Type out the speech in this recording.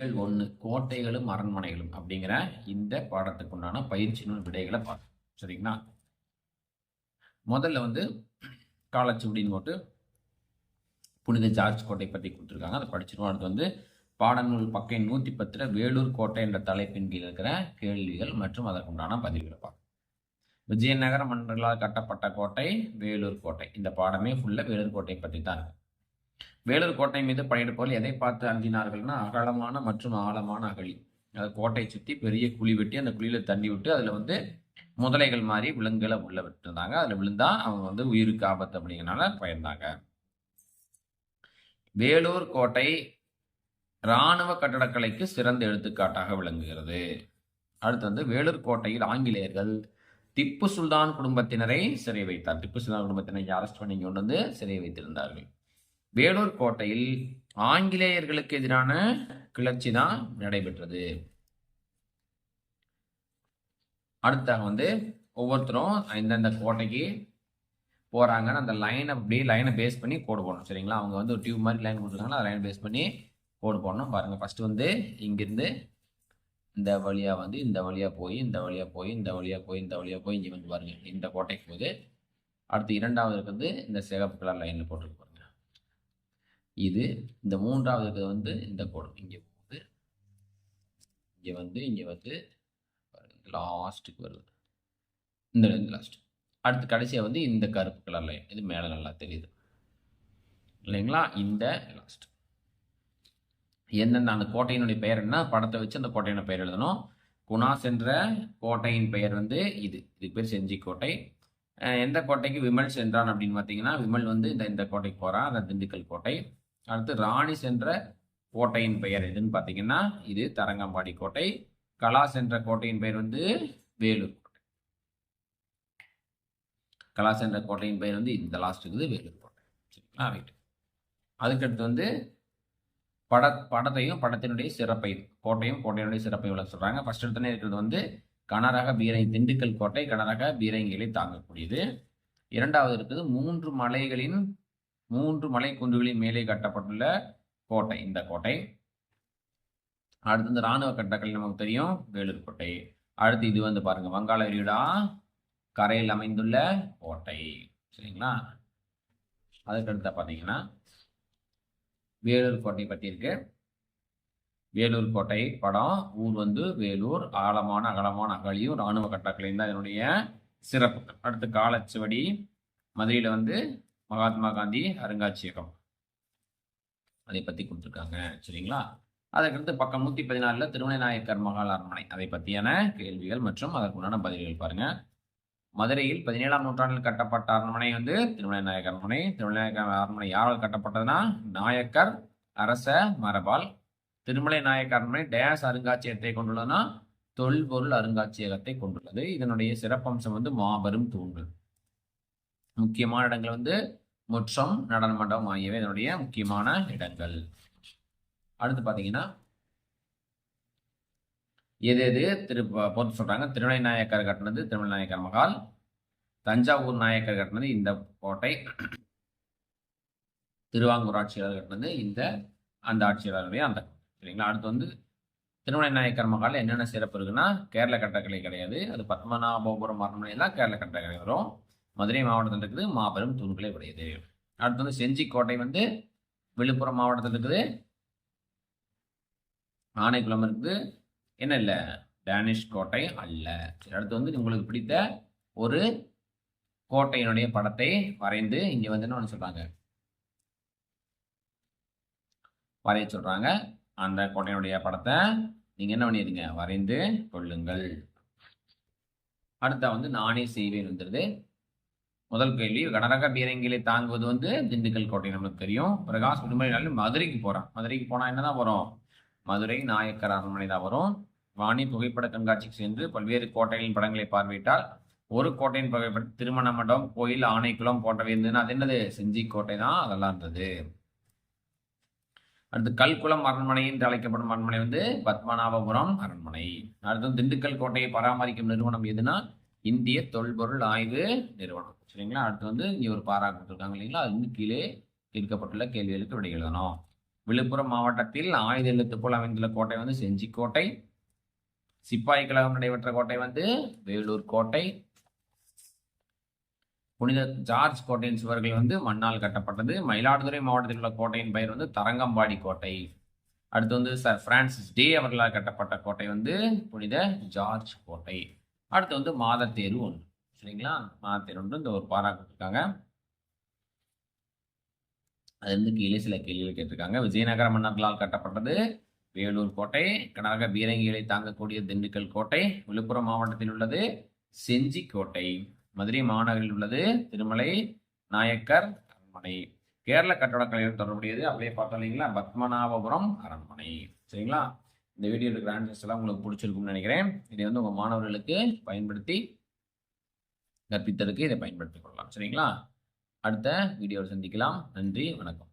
ஒன்று கோட்டைகளும் அரண்மனைகளும் அப்படிங்கிற இந்த பாடத்துக்கு உண்டான பயிற்சி நூல் விடைகளை பார்க்கணும் சரிங்களா? முதல்ல வந்து காலச்சுவடின்னு போட்டு புனித ஜார்ஜ் கோட்டை பற்றி கொடுத்துருக்காங்க. அதை படிச்சிருவோம். அடுத்து வந்து பாடநூல் பக்கம் நூற்றி பத்தில் வேலூர் கோட்டை என்ற தலைப்பின் கீழ் இருக்கிற கேள்விகள் மற்றும் அதற்குண்டான பதிவுகளை பார்க்கணும் விஜயநகர மன்னர்களால் கட்டப்பட்ட கோட்டை வேலூர் கோட்டை. இந்த பாடமே ஃபுல்லாக வேலூர் கோட்டை பற்றி தான் இருக்கும் வேலூர் கோட்டை மீது படையெடுப்பவர்கள் எதை பார்த்து அஞ்சினார்கள்னா அகலமான மற்றும் ஆழமான அகழி. அது கோட்டையை சுற்றி பெரிய குழி வெட்டி அந்த குழியில் தண்ணி விட்டு அதில் வந்து முதலைகள் மாதிரி விலங்குகளை உள்ள விட்டுருந்தாங்க. அதில் விழுந்தா அவங்க வந்து உயிருக்கு ஆபத்து அப்படிங்கிறனால பயந்தாங்க. வேலூர் கோட்டை இராணுவ கட்டடக்கலைக்கு சிறந்த எடுத்துக்காட்டாக விளங்குகிறது. அடுத்து வந்து வேலூர் கோட்டையில் ஆங்கிலேயர்கள் திப்பு சுல்தான் குடும்பத்தினரை சிறை வைத்தார். திப்பு சுல்தான் குடும்பத்தினரை அரெஸ்ட் பண்ணி கொண்டு வந்து சிறை வைத்திருந்தார்கள். வேலூர் கோட்டையில் ஆங்கிலேயர்களுக்கு எதிரான கிளர்ச்சி தான் நடைபெற்றது. அடுத்தாக வந்து ஒவ்வொருத்தரும் இந்தந்த கோட்டைக்கு போகிறாங்கன்னு அந்த லைனை அப்படியே லைனை பேஸ் பண்ணி கோடு போடணும். சரிங்களா? அவங்க வந்து ஒரு டியூப் மாதிரி லைன் கொடுத்துருக்காங்களா அந்த லைனை பேஸ் பண்ணி கோடு போடணும். பாருங்கள் ஃபஸ்ட்டு வந்து இங்கேருந்து இந்த வழியாக வந்து இந்த வழியாக போய் இந்த வழியாக போய் இந்த வழியாக போய் இந்த வழியாக போய் இங்கே வந்து பாருங்கள் இந்த கோட்டைக்கு போகுது. அடுத்து இரண்டாவது வந்து இந்த சிகப்பு கலர் லைனில் போட்டுருக்கு இது இந்த மூன்றாவதுக்கு வந்து இந்த கோடு. இங்கே போகுது இங்கே வந்து இங்கே வந்து லாஸ்ட்டுக்கு வருது. இந்த லாஸ்ட் அடுத்து கடைசியாக வந்து இந்த கருப்பு கலர் லைன் இது மேலே நல்லா தெரியுது. இல்லைங்களா? இந்த லாஸ்ட் எந்தெந்த அந்த கோட்டையினுடைய பெயர் என்ன? படத்தை வச்சு அந்த கோட்டையின பெயர் எழுதணும். குணாஸ் என்ற கோட்டையின் பெயர் வந்து இது. இது பேர் செஞ்சி கோட்டை. எந்த கோட்டைக்கு விமல் சென்றான் அப்படின்னு பார்த்தீங்கன்னா விமல் வந்து இந்த இந்த கோட்டைக்கு போகிறான் அந்த திண்டுக்கல் கோட்டை. அடுத்து ராணி சென்ற கோட்டையின் பெயர் எதுன்னு பார்த்தீங்கன்னா இது தரங்கம்பாடி கோட்டை. கலாஸ் என்ற கோட்டையின் பெயர் வந்து வேலூர் கோட்டை. கலாஸ் என்ற கோட்டையின் பெயர் வந்து இந்த லாஸ்ட் இருக்குது வேலூர் கோட்டை. சரிங்களா? ரைட் அதுக்கடுத்து வந்து பட படத்தையும் படத்தினுடைய சிறப்பை கோட்டையும் கோட்டையினுடைய சிறப்பை விளக்க சொல்கிறாங்க ஃபர்ஸ்ட் எடுத்தனே இருக்கிறது வந்து கனரக பீரை திண்டுக்கல் கோட்டை கனரக பீரங்கிகளை தாங்கக்கூடியது. இரண்டாவது இருக்குது மூன்று மலைகளின் மூன்று மலை குன்றுகளின் மேலே கட்டப்பட்டுள்ள கோட்டை. இந்த கோட்டை. அடுத்து இந்த இராணுவ கட்டக்கலை நமக்கு தெரியும். வேலூர் கோட்டை. அடுத்து இது வந்து பாருங்க வங்காள விரிகுடா கரையில் அமைந்துள்ள கோட்டை. சரிங்களா? அதுக்கடுத்த பார்த்தீங்கன்னா வேலூர் கோட்டை பற்றி இருக்கு. வேலூர் கோட்டை படம். ஊர் வந்து வேலூர். ஆழமான அகலமான அகழியும் இராணுவ கட்டக்கலையும் தான் இதனுடைய சிறப்புகள். அடுத்து காலச்சுவடி. மதுரையில் வந்து மகாத்மா காந்தி அருங்காட்சியகம். அதை பற்றி கொடுத்துருக்காங்க சரிங்களா? அதற்கடுத்து பக்கம் நூற்றி பதினாலில் திருமலை நாயக்கர் மகால் அரண்மனை. அதை பற்றியான கேள்விகள் மற்றும் அதற்குண்டான பதில்கள் பாருங்க. மதுரையில் பதினேழாம் நூற்றாண்டில் கட்டப்பட்ட அரண்மனை வந்து திருமலை நாயக்கர் அரண்மனை. திருமலைநாயக்கர் அரண்மனை யாரால் கட்டப்பட்டதுன்னா நாயக்கர் அரச மரபால். திருமலை நாயக்கர் அரண்மனை டேஸ் அருங்காட்சியகத்தை கொண்டுள்ளதுன்னா தொல்பொருள் அருங்காட்சியகத்தை கொண்டுள்ளது. இதனுடைய சிறப்பம்சம் வந்து மாபெரும் தூண்கள். முக்கியமான இடங்கள் வந்து முற்றம் நடன மண்டபம் ஆகியவை இதனுடைய முக்கியமான இடங்கள். அடுத்து பார்த்தீங்கன்னா எது எது? திரு பொறுத்து சொல்றாங்க திருமலை நாயக்கர் கட்டினது திருமலை நாயக்கர் மகால் தஞ்சாவூர் நாயக்கர் கட்டினது இந்த கோட்டை திருவாங்கூர் ஆட்சியாளர் கட்டினது இந்த அந்த ஆட்சியாளருடைய அந்த சரிங்களா? அடுத்து வந்து திருமலை நாயக்கர் மகால் என்னென்ன சிறப்பு இருக்குன்னா கேரள கட்டக்கலை கிடையாது. அது பத்மநாபபுரம் அரண்மனை தான் கேரள கட்டக்கலை வரும். மதுரை மாவட்டத்தில் இருக்குது மாபெரும் தூண்களை உடையது. அடுத்து வந்து செஞ்சி கோட்டை வந்து விழுப்புரம் மாவட்டத்தில் இருக்குது. ஆனைக்குளம் இருக்குது. என்ன இல்லை? டேனிஷ் கோட்டை அல்ல. அடுத்து வந்து உங்களுக்கு பிடித்த ஒரு கோட்டையினுடைய படத்தை வரைந்து இங்கே வந்து என்ன பண்ண வரைய சொல்கிறாங்க அந்த கோட்டையினுடைய படத்தை நீங்கள் என்ன பண்ணிடுங்க? வரைந்து கொள்ளுங்கள். அடுத்த வந்து நானே செய்வேன் வந்துடுது. முதல் கேள்வி கனரக பீரங்கிகளை தாங்குவது வந்து திண்டுக்கல் கோட்டை நமக்கு தெரியும். பிரகாஷ் விடுமுறை நாளில் மதுரைக்கு போறான். மதுரைக்கு போனா என்னதான் வரும்? மதுரை நாயக்கர் அரண்மனை தான் வரும். வாணி புகைப்பட கண்காட்சிக்கு சென்று பல்வேறு கோட்டைகளின் படங்களை பார்வையிட்டால் ஒரு கோட்டையின் புகைப்படம் திருமண மண்டபம் கோயில் ஆணைக்குளம் போன்றவை இருந்ததுன்னா அது என்னது? செஞ்சி கோட்டை தான் அதெல்லாம் இருந்தது. அடுத்து கல்குளம் அரண்மனை என்று அழைக்கப்படும் அரண்மனை வந்து பத்மநாபபுரம் அரண்மனை. அடுத்து திண்டுக்கல் கோட்டையை பராமரிக்கும் நிறுவனம் எதுனா இந்திய தொல்பொருள் ஆய்வு நிறுவனம். சரிங்களா? அடுத்து வந்து இங்கே ஒரு பாரா கொடுத்துருக்காங்க இல்லைங்களா? அது வந்து கீழே கேட்கப்பட்டுள்ள கேள்விகளுக்கு விடை எழுதணும். விழுப்புரம் மாவட்டத்தில் ஆயுத எழுத்து போல் அமைந்துள்ள கோட்டை வந்து செஞ்சிக்கோட்டை சிப்பாய் கழகம் நடைபெற்ற கோட்டை வந்து வேலூர் கோட்டை புனித ஜார்ஜ் கோட்டையின் சுவர்கள் வந்து மண்ணால் கட்டப்பட்டது. மயிலாடுதுறை மாவட்டத்தில் உள்ள கோட்டையின் பெயர் வந்து தரங்கம்பாடி கோட்டை. அடுத்து வந்து சர் பிரான்சிஸ் டே அவர்களால் கட்டப்பட்ட கோட்டை வந்து புனித ஜார்ஜ் கோட்டை. அடுத்து வந்து மாதத்தேரு ஒன்று. சரிங்களா? மாதத்தேரு ஒன்று. இந்த ஒரு பாரா கொடுத்துருக்காங்க. அது வந்து கீழே சில கேள்விகள் கேட்டிருக்காங்க. விஜயநகர மன்னர்களால் கட்டப்பட்டது. வேலூர் கோட்டை கனரக பீரங்கிகளை தாங்கக்கூடிய திண்டுக்கல் கோட்டை விழுப்புரம் மாவட்டத்தில் உள்ளது. செஞ்சி கோட்டை மதுரை மாநகரில் உள்ளது. திருமலை நாயக்கர் அரண்மனை. கேரள கட்டடக்கலையுடன் தொடர்புடையது. அப்படியே பார்த்தோம் இல்லைங்களா? பத்மநாபபுரம் அரண்மனை. சரிங்களா? இந்த வீடியோ இருக்கிற ஆன்சர்ஸ் எல்லாம் உங்களுக்கு பிடிச்சிருக்கும்னு நினைக்கிறேன். இதை வந்து உங்கள் மாணவர்களுக்கு பயன்படுத்தி கற்பித்ததுக்கு இதை பயன்படுத்திக் கொள்ளலாம். சரிங்களா? அடுத்த வீடியோவில் சந்திக்கலாம். நன்றி வணக்கம்.